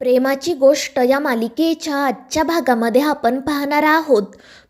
प्रेमाची गोष्ट या मालिकेच्या आजच्या भागामध्ये आपण पाहणार आहोत.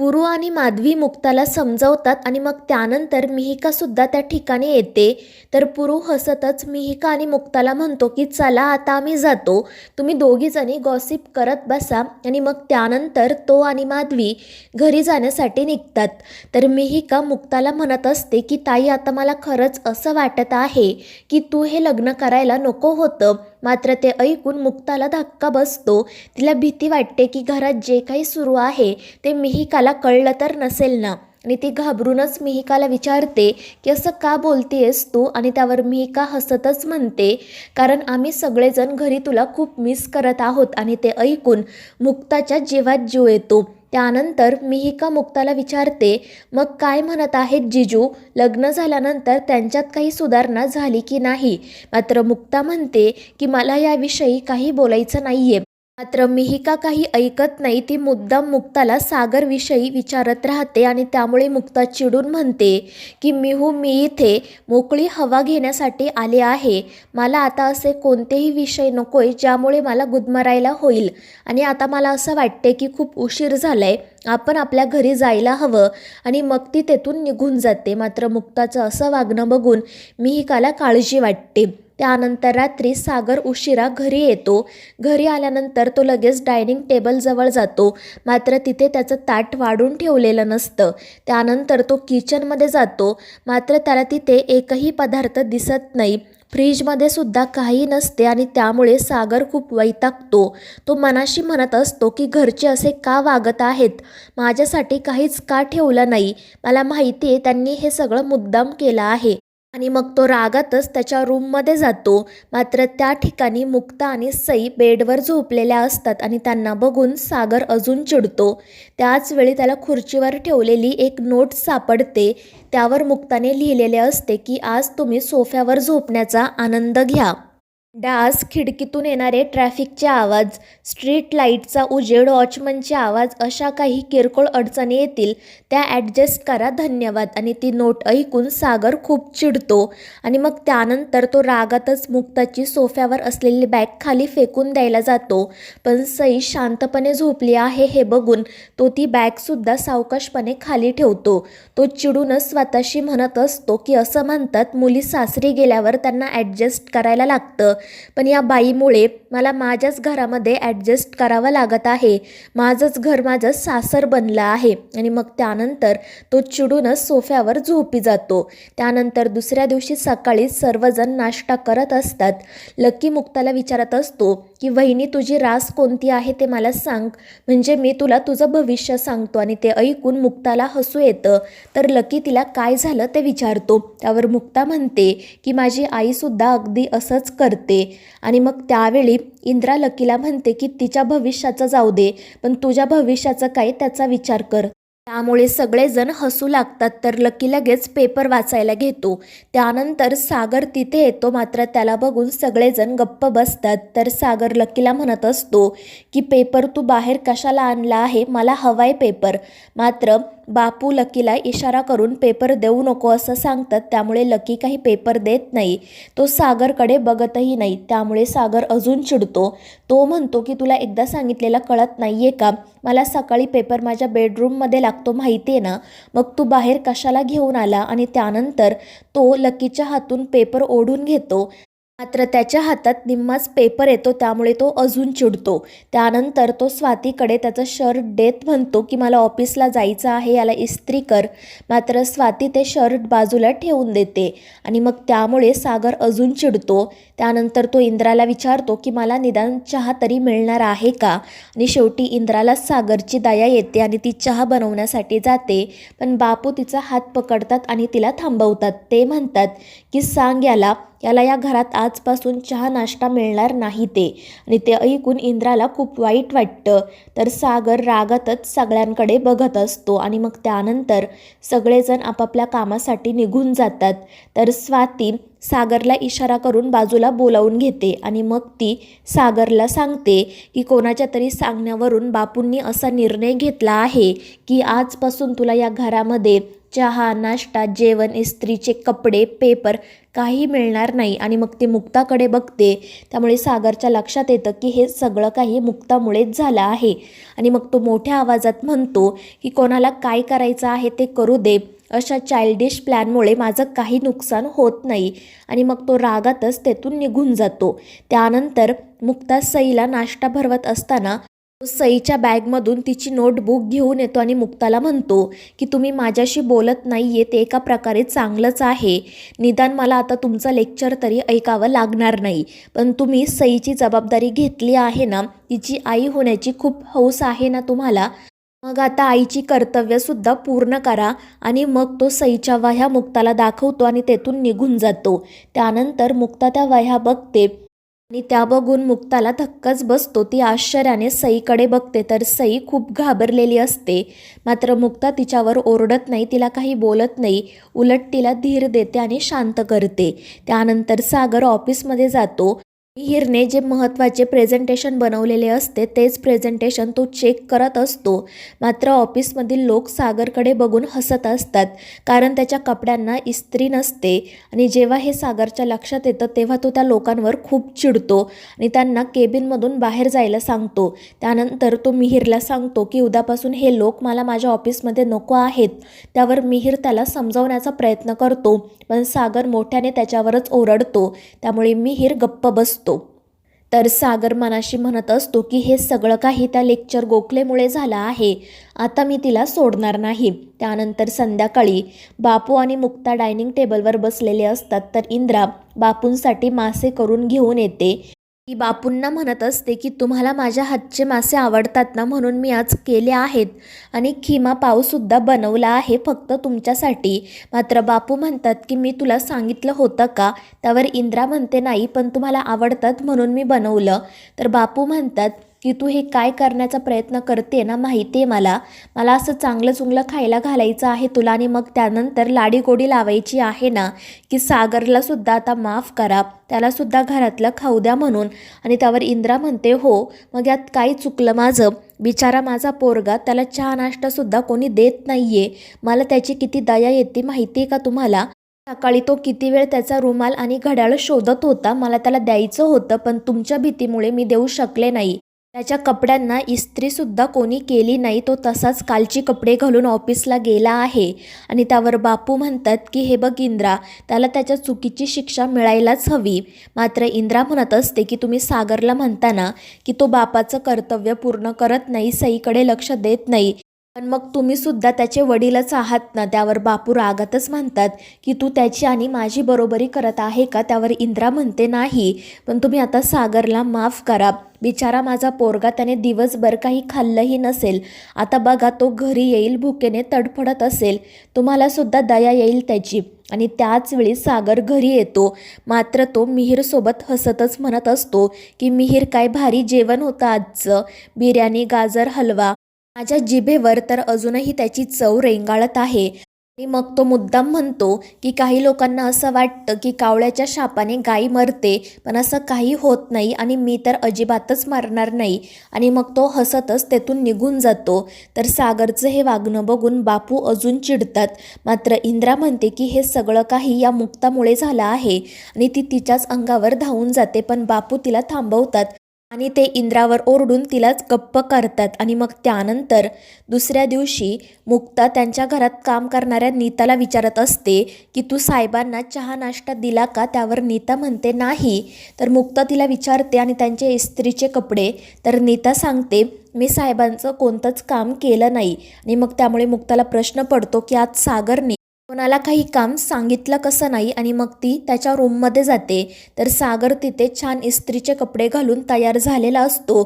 पुरू आणि माधवी मुक्ताला समजवतात आणि मग त्यानंतर मिहिकासुद्धा त्या ठिकाणी येते. तर पुरू हसतच मिहिका आणि मुक्ताला म्हणतो की चला आता आम्ही जातो. तुम्ही दोघीजणी गॉसिप करत बसा. आणि मग त्यानंतर तो आणि माधवी घरी जाण्यासाठी निघतात. तर मिहिका मुक्ताला म्हणत असते की ताई आता मला खरंच असं वाटत आहे की तू हे लग्न करायला नको होतं. मात्र ते ऐकून मुक्ताला धक्का बसतो. तिला भीती वाटते की घरात जे काही सुरू आहे ते मिहिकाला कळलं तर नसेल ना. आणि ती घाबरूनच मिहिकाला विचारते की असं का बोलतेयस तू? आणि त्यावर मिहिका हसतच म्हणते कारण आम्ही सगळेजण घरी तुला खूप मिस करत आहोत आणि ते ऐकून मुक्ताच्या जीवात जीव येतो. त्यानंतर मिहिका मुक्ताला विचारते मग काय म्हणत आहेत जिजू? लग्न झाल्यानंतर त्यांच्यात काही सुधारणा झाली की नाही? मात्र मुक्ता म्हणते की मला याविषयी काही बोलायचं नाही आहे मात्र मिहिका काही ऐकत नाही ती मुद्दाम मुक्ताला सागरविषयी विचारत राहते आणि त्यामुळे मुक्ता चिडून म्हणते की मिहू मी इथे मोकळी हवा घेण्यासाठी आले आहे. मला आता असे कोणतेही विषय नकोय ज्यामुळे मला गुदमरायला होईल. आणि आता मला असं वाटते की खूप उशीर झालाय. आपण आपल्या घरी जायला हवं आणि मग ती तेथून निघून जाते. मात्र मुक्ताचं असं वागणं बघून मिहिकाला काळजी वाटते. त्यानंतर रात्री सागर उशिरा घरी येतो. घरी आल्यानंतर तो लगेच डायनिंग टेबलजवळ जातो. मात्र तिथे त्याचं ताट वाढून ठेवलेलं नसतं. त्यानंतर तो किचनमध्ये जातो. मात्र त्याला तिथे एकही पदार्थ दिसत नाही. फ्रीजमध्ये सुद्धा काही नसते आणि त्यामुळे सागर खूप वैतागतो. तो मनाशी म्हणत असतो की घरचे असे का वागत आहेत? माझ्यासाठी काहीच का ठेवलं नाही? मला माहिती आहे त्यांनी हे सगळं मुद्दाम केलं आहे. आणि मग तो रागातच त्याच्या रूममध्ये जातो. मात्र त्या ठिकाणी मुक्ता आणि सई बेडवर झोपलेल्या असतात आणि त्यांना बघून सागर अजून चिडतो. त्याच वेळी त्याला खुर्चीवर ठेवलेली एक नोट सापडते. त्यावर मुक्ताने लिहिलेले असते की आज तुम्ही सोफ्यावर झोपण्याचा आनंद घ्या. डास खिडकीतून येणारे ट्रॅफिकचे आवाज स्ट्रीट लाईटचा उजेड वॉचमनचे आवाज अशा काही किरकोळ अडचणी येतील त्या ॲडजस्ट करा धन्यवाद. आणि ती नोट ऐकून सागर खूप चिडतो आणि मग त्यानंतर तो रागातच मुक्ताची सोफ्यावर असलेली बॅग खाली फेकून द्यायला जातो. पण सई शांतपणे झोपली आहे हे बघून तो ती बॅगसुद्धा सावकाशपणे खाली ठेवतो. तो चिडूनच स्वतःशी म्हणत असतो की असं म्हणतात मुली सासरी गेल्यावर त्यांना ॲडजस्ट करायला लागतं. पण या बाईमुळे मला माझ्याच घरामध्ये ॲडजस्ट करावं लागत आहे. माझंच घर माझं सासर बनलं आहे. आणि मग त्यानंतर तो चिडूनच सोफ्यावर झोपी जातो. त्यानंतर दुसऱ्या दिवशी सकाळी सर्वजण नाश्ता करत असतात. लक्की मुक्ताला विचारत असतो की वहिनी तुझी रास कोणती आहे ते मला सांग. म्हणजे मी तुला तुझं भविष्य सांगतो आणि ते ऐकून मुक्ताला हसू येतं तर लकी तिला काय झालं ते विचारतो. त्यावर मुक्ता म्हणते की माझी आईसुद्धा अगदी असंच करते. आणि मग त्यावेळी इंद्रा लकीला म्हणते की तिच्या भविष्याचं जाऊ दे पण तुझ्या भविष्याचं काय त्याचा विचार कर. त्यामुळे सगळेजण हसू लागतात तर लकी लगेच पेपर वाचायला घेतो. त्यानंतर सागर तिथे येतो मात्र त्याला बघून सगळेजण गप्प बसतात. तर सागर लकीला म्हणत असतो की पेपर तू बाहेर कशाला आणला आहे? मला हवाय पेपर. मात्र बापू लकीला इशारा करून पेपर देऊ नको असं सांगतात त्यामुळे लकी काही पेपर देत नाही. तो सागरकडे बघतही नाही त्यामुळे सागर अजून चिडतो. तो म्हणतो की तुला एकदा सांगितलेला कळत नाही आहे का? मला सकाळी पेपर माझ्या बेडरूममध्ये लागतो माहिती आहे ना? मग तू बाहेर कशाला घेऊन आला? आणि त्यानंतर तो लकीच्या हातून पेपर ओढून घेतो. मात्र त्याच्या हातात निम्माच पेपर येतो त्यामुळे तो अजून चिडतो. त्यानंतर तो स्वातीकडे त्याचं शर्ट देत म्हणतो की मला ऑफिसला जायचं आहे याला इस्त्री कर. मात्र स्वाती ते शर्ट बाजूला ठेवून देते आणि मग त्यामुळे सागर अजून चिडतो. त्यानंतर तो इंद्राला विचारतो की मला निदान चहा तरी मिळणार आहे का? आणि शेवटी इंद्राला सागरची दया येते आणि ती चहा बनवण्यासाठी जाते. पण बापू तिचा हात पकडतात आणि तिला थांबवतात. ते म्हणतात की सांग याला. याला या घरात आजपासून चहा नाश्ता मिळणार नाही ते. आणि ते ऐकून इंद्राला खूप वाईट वाटतं. तर सागर रागातच सगळ्यांकडे बघत असतो आणि मग त्यानंतर सगळेजण आपापल्या कामासाठी निघून जातात. तर स्वाती सागरला इशारा करून बाजूला बोलावून घेते आणि मग ती सागरला सांगते की कोणाच्या तरी सांगण्यावरून बापूंनी असा निर्णय घेतला आहे की आजपासून तुला या घरामध्ये चहा नाश्ता जेवण इस्त्रीचे कपडे पेपर काही मिळणार नाही आणि मग ती मुक्ताकडे बघते. त्यामुळे सागरच्या लक्षात येतं की हे सगळं काही मुक्तामुळेच झालं आहे. आणि मग तो मोठ्या आवाजात म्हणतो की कोणाला काय करायचं आहे ते करू दे. अशा चाइल्डिश प्लॅनमुळे माझं काही नुकसान होत नाही. आणि मग तो रागातच तेथून निघून जातो. त्यानंतर मुक्ता सईला नाश्ता भरवत असताना सईच्या बॅगमधून तिची नोटबुक घेऊन येतो आणि मुक्ताला म्हणतो की तुम्ही माझ्याशी बोलत नाही आहे ते एका प्रकारे चांगलंच आहे. निदान मला आता तुमचं लेक्चर तरी ऐकावं लागणार नाही. पण तुम्ही सईची जबाबदारी घेतली आहे ना तिची आई होण्याची खूप हौस आहे ना तुम्हाला? मग आता आईची कर्तव्यसुद्धा पूर्ण करा आणि मग तो सईच्या वह्या मुक्ताला दाखवतो आणि तेथून निघून जातो. त्यानंतर मुक्ता त्या वह्या बघते. आणि त्या बघून मुक्ताला धक्काच बसतो. ती आश्चर्याने सईकडे बघते तर सई खूप घाबरलेली असते. मात्र मुक्ता तिच्यावर ओरडत नाही तिला काही बोलत नाही. उलट तिला धीर देते आणि शांत करते. त्यानंतर सागर ऑफिसमध्ये जातो. मिहिरने जे महत्त्वाचे प्रेझेंटेशन बनवलेले असते तेच प्रेझेंटेशन तो चेक करत असतो. मात्र ऑफिसमधील लोक सागरकडे बघून हसत असतात कारण त्याच्या कपड्यांना इस्त्री नसते. आणि जेव्हा हे सागरच्या लक्षात येतं तेव्हा तो त्या लोकांवर खूप चिडतो आणि त्यांना केबिनमधून बाहेर जायला सांगतो. त्यानंतर तो मिहिरला सांगतो की उद्यापासून हे लोक मला माझ्या ऑफिसमध्ये नको आहेत. त्यावर मिहिर त्याला समजावण्याचा प्रयत्न करतो पण सागर मोठ्याने त्याच्यावरच ओरडतो. त्यामुळे मिहिर गप्प बसतो. तर सागर मनाशी म्हणत असतो की हे सगळं काही त्या लेक्चर गोखलेमुळे झालं आहे. आता मी तिला सोडणार नाही. त्यानंतर संध्याकाळी बापू आणि मुक्ता डायनिंग टेबलवर बसलेले असतात तर इंद्रा बापूंसाठी मासे करून घेऊन येते. ती बापूंना म्हणत असते की तुम्हाला माझ्या हातचे मासे आवडतात ना म्हणून मी आज केले आहेत. आणि खिमा पावसुद्धा बनवला आहे फक्त तुमच्यासाठी. मात्र बापू म्हणतात की मी तुला सांगितलं होतं का? त्यावर इंद्रा म्हणते नाही पण तुम्हाला आवडतात म्हणून मी बनवलं. तर बापू म्हणतात की तू हे काय करण्याचा प्रयत्न करते ना माहिती आहे मला? मला असं चांगलं चुंगलं खायला घालायचं आहे तुला आणि मग त्यानंतर लाडीगोडी लावायची आहे ना की सागरलासुद्धा आता माफ करा. त्यालासुद्धा घरातलं खाऊ द्या म्हणून. आणि त्यावर इंद्रा म्हणते हो मग यात काही चुकलं माझं? बिचारा माझा पोरगा त्याला चहा नाश्तासुद्धा कोणी देत नाही आहे मला त्याची किती दया येते माहिती आहे का तुम्हाला? सकाळी तो किती वेळ त्याचा रुमाल आणि घड्याळ शोधत होता. मला त्याला द्यायचं होतं पण तुमच्या भीतीमुळे मी देऊ शकले नाही. त्याच्या कपड्यांना इस्त्रीसुद्धा कोणी केली नाही तो तसाच कालची कपडे घालून ऑफिसला गेला आहे. आणि त्यावर बापू म्हणतात की हे बघ इंद्रा त्याला त्याच्या चुकीची शिक्षा मिळायलाच हवी. मात्र इंद्रा म्हणत असते की तुम्ही सागरला म्हणताना की तो बापाचं कर्तव्य पूर्ण करत नाही सईकडे लक्ष देत नाही. पण मग तुम्ही सुद्धा त्याचे वडीलच आहात ना? त्यावर बापू रागातच म्हणतात की तू त्याची आणि माझी बरोबरी करत आहे का? त्यावर इंद्रा म्हणते नाही. पण तुम्ही आता सागरला माफ करा. बिचारा माझा पोरगा त्याने दिवसभर काही खाल्लंही नसेल. आता बघा तो घरी येईल भुकेने तडफडत असेल. तुम्हाला सुद्धा दया येईल त्याची. आणि त्याच वेळी सागर घरी येतो. मात्र तो मिहीरसोबत हसतच म्हणत असतो की मिहीर काय भारी जेवण होतं आजचं? बिर्याणी गाजर हलवा. माझ्या जिभेवर तर अजूनही त्याची चव रेंगाळत आहे. आणि मग तो मुद्दाम म्हणतो की काही लोकांना असं वाटतं की कावळ्याच्या शापाने गाई मरते पण असं काही होत नाही आणि मी तर अजिबातच मरणार नाही. आणि मग तो हसतच तेथून निघून जातो. तर सागरचं हे वागणं बघून बापू अजून चिडतात. मात्र इंद्रा म्हणते की हे सगळं काही या मुक्तामुळे झालं आहे आणि ती तिच्याच अंगावर धावून जाते पण बापू तिला थांबवतात. आणि ते इंद्रावर ओरडून तिलाच गप्प करतात. आणि मग त्यानंतर दुसऱ्या दिवशी मुक्ता त्यांच्या घरात काम करणाऱ्या नीताला विचारत असते की तू साहेबांना चहा नाश्ता दिला का? त्यावर नीता म्हणते नाही. तर मुक्ता तिला विचारते आणि त्यांचे इस्त्रीचे कपडे. तर नीता सांगते मी साहेबांचं कोणतंच काम केलं नाही. आणि मग त्यामुळे मुक्ताला प्रश्न पडतो की आज सागरने कोणाला काही काम सांगितलं कसं नाही आणि मग ती त्याच्या रूममध्ये जाते तर सागर तिथे छान इस्त्रीचे कपडे घालून तयार झालेला असतो.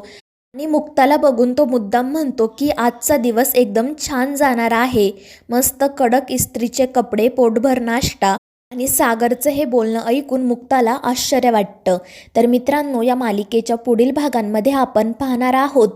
आणि मुक्ताला बघून तो मुद्दाम म्हणतो की आजचा दिवस एकदम छान जाणार आहे. मस्त कडक इस्त्रीचे कपडे पोटभर नाश्ता. आणि सागरचं हे बोलणं ऐकून मुक्ताला आश्चर्य वाटतं. तर मित्रांनो या मालिकेच्या पुढील भागांमध्ये आपण पाहणार आहोत.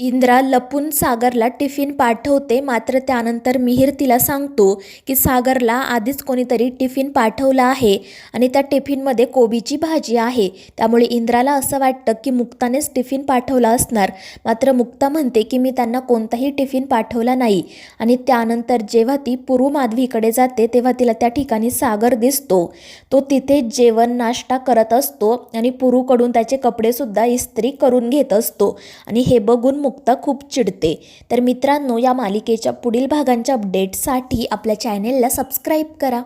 इंद्रा लपून सागरला टिफिन पाठवते मात्र त्यानंतर मिहीर तिला सांगतो की सागरला आधीच कोणीतरी टिफिन पाठवला आहे आणि त्या टिफिनमध्ये कोबीची भाजी आहे. त्यामुळे इंद्राला असं वाटतं की मुक्तानेच टिफिन पाठवला असणार. मात्र मुक्ता म्हणते की मी त्यांना कोणताही टिफिन पाठवला नाही आणि त्यानंतर जेव्हा ती पुरू माधवीकडे जाते तेव्हा तिला त्या ठिकाणी सागर दिसतो. तो तिथे जेवण नाश्ता करत असतो आणि पुरूकडून त्याचे कपडेसुद्धा इस्त्री करून घेत असतो. आणि हे बघून मुक्ता खूप चिडते. तर मित्रांनो या मालिकेच्या पुढील भागांच्या अपडेटसाठी आपल्या चॅनेलला सबस्क्राईब करा.